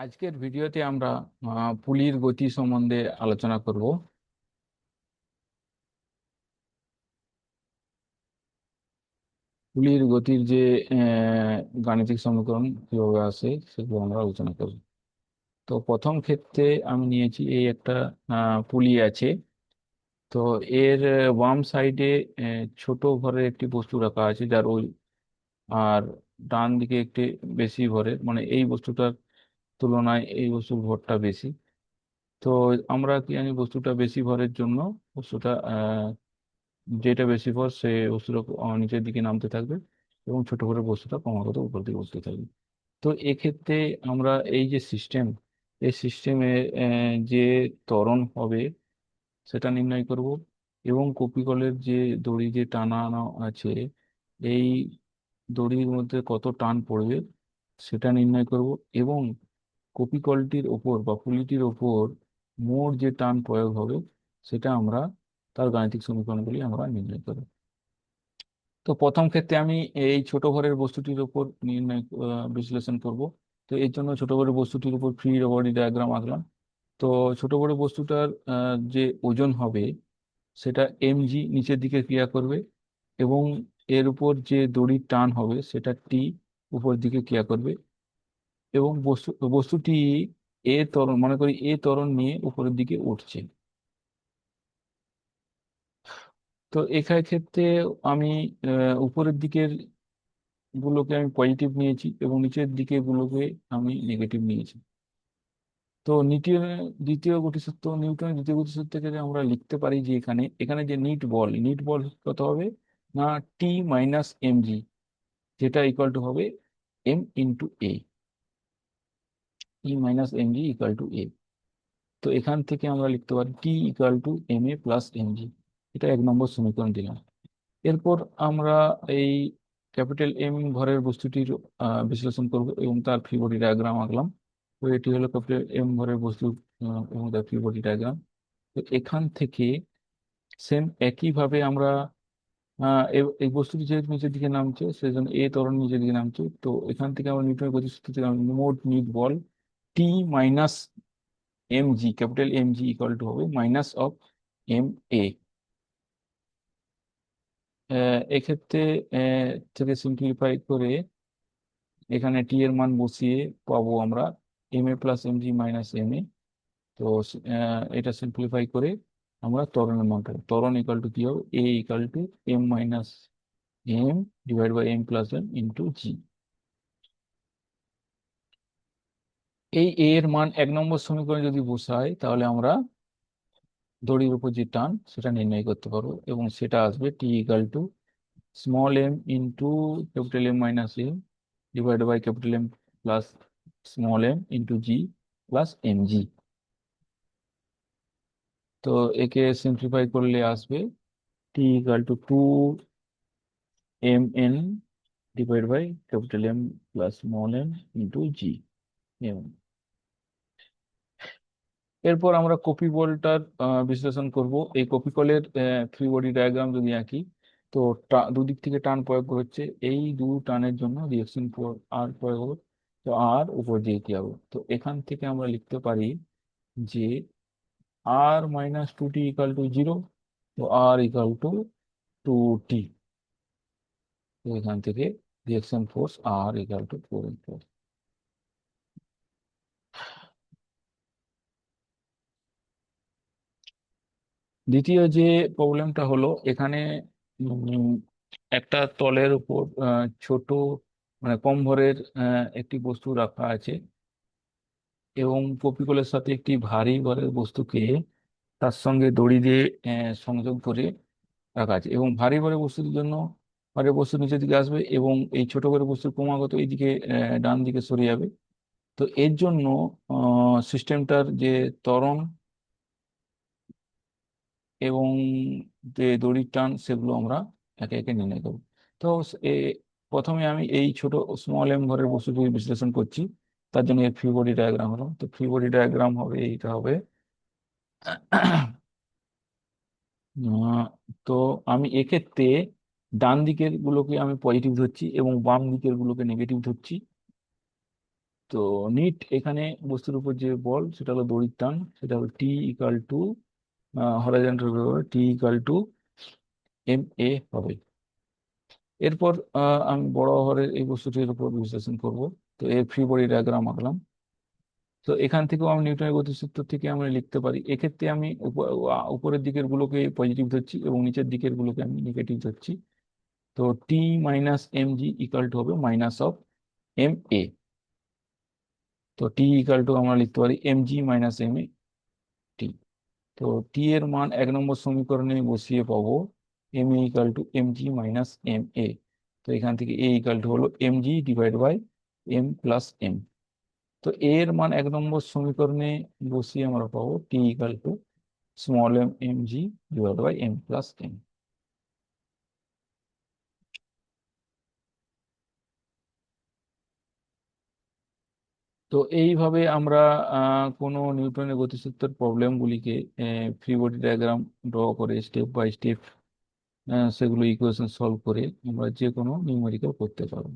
আজকের ভিডিওতে আমরা পুলির গতি সম্বন্ধে আলোচনা করব। পুলির গতির যে গাণিতিক সমীকরণ কীভাবে আসে সেগুলো আমরা আলোচনা করব। তো প্রথম ক্ষেত্রে আমি নিয়েছি এই একটা পুলি আছে। তো এর বাম সাইডে ছোট ভরের একটি বস্তু রাখা আছে যার ওই, আর ডান দিকে একটি বেশি ভরের মানে এই বস্তুটার তুলনায় এই বস্তুর ভরটা বেশি। তো আমরা কি জানি বস্তুটা বেশি ভরের জন্য বস্তুটা যেটা বেশি ভর সে বস্তুটা নিচের দিকে নামতে থাকবে এবং ছোট করে বস্তুটা ক্রমাগত উপর দিকে উঠতে থাকবে। তো এক্ষেত্রে আমরা এই যে সিস্টেম এই সিস্টেমে যে ত্বরণ হবে সেটা নির্ণয় করব এবং কপিকলের যে দড়ি যে টানানো আছে, এই দড়ির মধ্যে কত টান পড়বে সেটা নির্ণয় করব এবং কপিকলটির ওপর বা পুলিটির ওপর মোট যে টান প্রয়োগ হবে, সেটা আমরা তার গাণিতিক সমীকরণগুলি আমরা নির্ণয় করব। তো প্রথম ক্ষেত্রে আমি এই ছোট ঘরের বস্তুটির উপর নির্ণয় বিশ্লেষণ করব। তো এর জন্য ছোট ঘরের বস্তুটির উপর ফ্রি বডি ডায়াগ্রাম আঁকলাম। তো ছোট বড় বস্তুটার যে ওজন হবে, সেটা এমজি নিচের দিকে ক্রিয়া করবে এবং এর উপর যে দড়ির টান হবে, সেটা টি উপর দিকে ক্রিয়া করবে। এবং বস্তু, বস্তুটি এ ত্বরণ, মনে করি এ ত্বরণ নিয়ে উপরের দিকে উঠছে। তো এখানে ক্ষেত্রে আমি উপরের দিকের গুলোকে আমি পজিটিভ নিয়েছি এবং নিচের দিকে গুলোকে আমি নেগেটিভ নিয়েছি। তো নিউটন দ্বিতীয় গতিসূত্র, নিউটনের দ্বিতীয় গতিসূত্র থেকে আমরা লিখতে পারি যে এখানে এখানে যে নিট বল নিট বল কত হবে? না টি মাইনাস এম জি যেটা ইকুয়াল টু হবে M into A T minus M G equal to A তো এখান থেকে আমরা লিখতে পারি T equal to M A plus M G এটা এক নম্বর সমীকরণ দিলাম। এরপর আমরা এই ক্যাপিটাল এম ভরের বস্তুটির বিশ্লেষণ করব এবং তার ফ্রি বডি ডায়াগ্রাম আঁকলাম। তো এটি হলো ক্যাপিটাল এম ভরের বস্তু এবং তার ফ্রি বডি ডায়াগ্রাম তো এখান থেকে সেম একইভাবে আমরা এই বস্তুটি যেহেতু নিচের দিকে নামছে, সেজন্য এ ত্বরণ নিচের দিকে নামছে। তো এখান থেকে আমরা নিউটনের গতিসূত্র থেকে মোট net ball T minus M G capital M G equal to হবে মাইনাস অফ এম এ এক্ষেত্রে থেকে সিম্পলিফাই করে এখানে টি এর মান বসিয়ে পাবো আমরা M A plus M G minus M A তো এটা সিম্পলিফাই করে আমরা ত্বরণের মান পাবো ত্বরণ ইকাল টু কি হবে? A equal to M minus M divide by M plus M into G এই এ এর মান এক নম্বর সমীকরণে যদি বসাই, তাহলে আমরা দড়ির উপর যে টান, সেটা নির্ণয় করতে পারব এবং সেটা আসবে T equal to small M into capital M minus M divide by capital M plus small M into G plus M G তো একে সিম্পলিফাই করলে আসবে T equal to two M N divide by capital M plus small M into G M এরপর আমরা copy বলটার বিশ্লেষণ করব। এই copy কলের ফ্রি বডি ডায়াগ্রাম যদি আঁকি, তো দুদিক থেকে টান প্রয়োগ হচ্ছে। এই দু টানের জন্য রিয়াকশন আর প্রয়োগ হবে তো আর উপর দিয়ে কি হবে? তো এখান থেকে আমরা লিখতে পারি যে R minus two T equal to zero তো R equal to two T এখান থেকে reaction force R equal to four into দ্বিতীয় যে প্রবলেমটা হলো, এখানে একটা তলের উপর ছোট মানে কম ভরের একটি বস্তু রাখা আছে এবং কপিকলের সাথে একটি ভারী ভরের বস্তুকে তার সঙ্গে দড়ি দিয়ে সংযোগ করে রাখা আছে এবং ভারী ভরের বস্তুর জন্য, ভারী বস্তু নিচের দিকে আসবে এবং এই ছোট করে বস্তু ক্রমাগত এইদিকে ডান দিকে সরে যাবে। তো এর জন্য সিস্টেমটার যে ত্বরণ এবং যে দড়ির টান, সেগুলো আমরা একে একে নির্ণয় করব তো প্রথমে আমি এই ছোট স্মল এম ঘরের বস্তুটি বিশ্লেষণ করছি। তার জন্য এর ফ্রি বডি ডায়াগ্রাম হলো। তো ফ্রি বডি ডায়াগ্রাম হবে, এইটা হবে। তো আমি এক্ষেত্রে ডান দিকের গুলোকে আমি পজিটিভ ধরছি এবং বাম দিকের গুলোকে নেগেটিভ ধরছি। তো নিট এখানে বস্তুর উপর যে বল, সেটা হলো দড়ির টান, সেটা হলো T equal to horizontal T equal to M A হবে। এরপর আমি বড় হরের এই বস্তুটির উপর বিশ্লেষণ করব। তো এর ফ্রি বডি ডায়াগ্রাম আঁকলাম। তো এখান থেকেও আমি নিউটনের গতিসূত্র থেকে আমরা লিখতে পারি। এক্ষেত্রে আমি উপ- উপরের দিকের গুলোকে পজিটিভ ধরছি এবং নিচের দিকের গুলোকে আমি নেগেটিভ ধরছি। তো T minus M G equal to হবে মাইনাস অফ এম এ তো টি ইকাল টু আমরা লিখতে পারি M G minus M A তো টি এর মান এক নম্বর সমীকরণে বসিয়ে পাবো M A equal to M G minus M A তো এখান থেকে এ ইকাল টু হলো M G divide by M plus M তো এ এর মান এক নম্বর সমীকরণে বসিয়ে আমরা পাবো T equal to small M M G divide by M plus M তো এইভাবে আমরা কোনো নিউটনের গতিসূত্রের প্রবলেমগুলিকে ফ্রি বডি ডায়াগ্রাম ড্র করে স্টেপ বাই স্টেপ সেগুলো ইকুয়েশন সলভ করে আমরা যে কোনো নিউমেরিক্যাল করতে পারব।